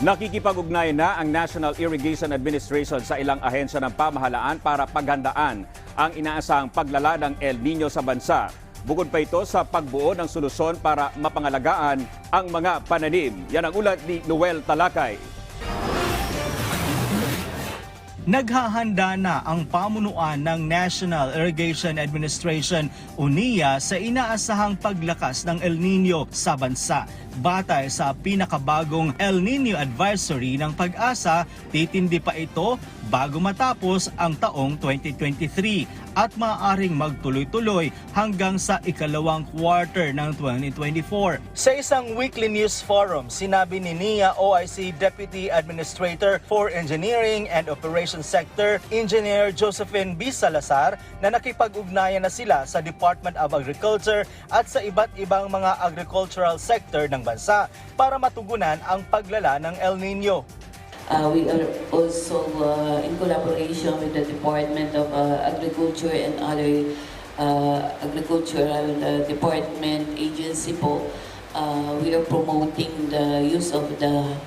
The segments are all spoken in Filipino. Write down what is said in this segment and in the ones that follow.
Nakikipag-ugnayan na ang National Irrigation Administration sa ilang ahensya ng pamahalaan para paghandaan ang inaasahang paglala ng El Nino sa bansa. Bukod pa ito sa pagbuo ng solusyon para mapangalagaan ang mga pananim. Yan ang ulat ni Noel Talakay. Naghahanda na ang pamunuan ng National Irrigation Administration UNIA sa inaasahang paglakas ng El Nino sa bansa. Batay sa pinakabagong El Nino Advisory ng pag-asa, titindi pa ito bago matapos ang taong 2023 at maaaring magtuloy-tuloy hanggang sa ikalawang quarter ng 2024. Sa isang weekly news forum, sinabi ni NIA OIC Deputy Administrator for Engineering and Operations Sector, Engineer Josephine B. Salazar, na nakipag-ugnayan na sila sa Department of Agriculture at sa iba't ibang mga agricultural sector ng bansa para matugunan ang paglala ng El Nino. Uh, we are also uh, in collaboration with the Department of uh, Agriculture and other uh, agricultural uh, department agency po. Uh, we are promoting the use of the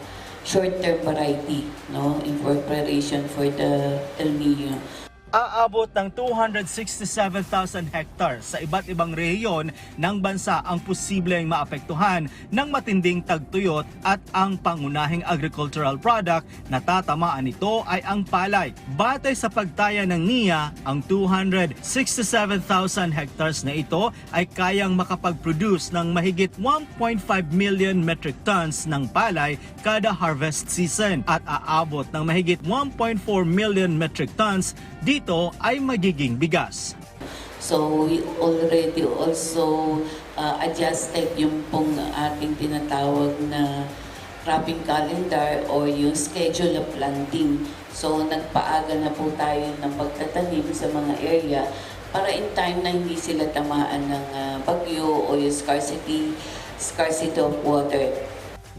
short-term variety no, in preparation for the El Nino. Aabot ng 267,000 hectares sa iba't ibang rehiyon ng bansa ang posibleng maapektuhan ng matinding tagtuyot at ang pangunahing agricultural product na tatamaan nito ay ang palay. Batay sa pagtaya ng NIA, ang 267,000 hectares na ito ay kayang makapag-produce ng mahigit 1.5 million metric tons ng palay kada harvest season at aabot ng mahigit 1.4 million metric tons dito ay magiging bigas. So we already also uh, adjusted yung pong ating tinatawag na cropping calendar or yung schedule of planting. So nagpaaga na po tayo ng pagtatanim sa mga area para in time na hindi sila tamaan ng uh, bagyo o yung scarcity, scarcity of water.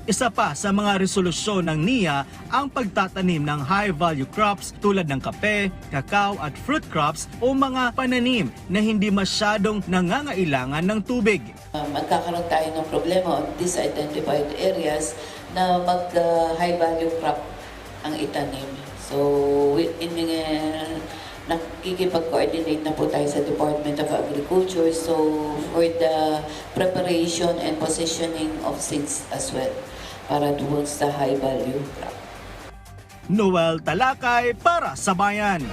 Isa pa sa mga resolusyon ng NIA ang pagtatanim ng high-value crops tulad ng kape, kakao at fruit crops o mga pananim na hindi masyadong nangangailangan ng tubig. Uh, magkakaroon tayo ng problema on these identified areas na mag uh, crop ang itanim. So, in uh, nakikipag-coordinate na po tayo sa Department of Agriculture so for the preparation and positioning of seeds as well para towards the high value crop. Noel Talakay para sa Bayan.